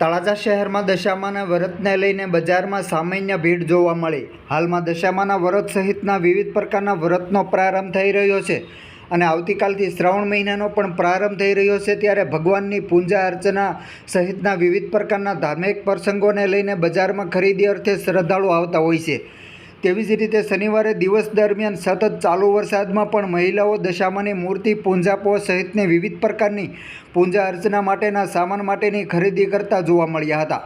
તળાજા શહેરમાં દશામાના વ્રતને લઈને બજારમાં સામાન્ય ભીડ જોવા મળી. હાલમાં દશામાના વ્રત સહિતના વિવિધ પ્રકારના વ્રતનો પ્રારંભ થઈ રહ્યો છે અને આવતીકાલથી શ્રાવણ મહિનાનો પણ પ્રારંભ થઈ રહ્યો છે ત્યારે ભગવાનની પૂજા અર્ચના સહિતના વિવિધ પ્રકારના ધાર્મિક પ્રસંગોને લઈને બજારમાં ખરીદી અર્થે શ્રદ્ધાળુ આવતા હોય છે. તેવી જ રીતે શનિવારે દિવસ દરમિયાન સતત ચાલુ વરસાદમાં પણ મહિલાઓ દશામાની મૂર્તિ પૂંજાપો સહિતની વિવિધ પ્રકારની પૂજા અર્ચના માટેના સામાન માટેની ખરીદી કરતા જોવા મળ્યા હતા.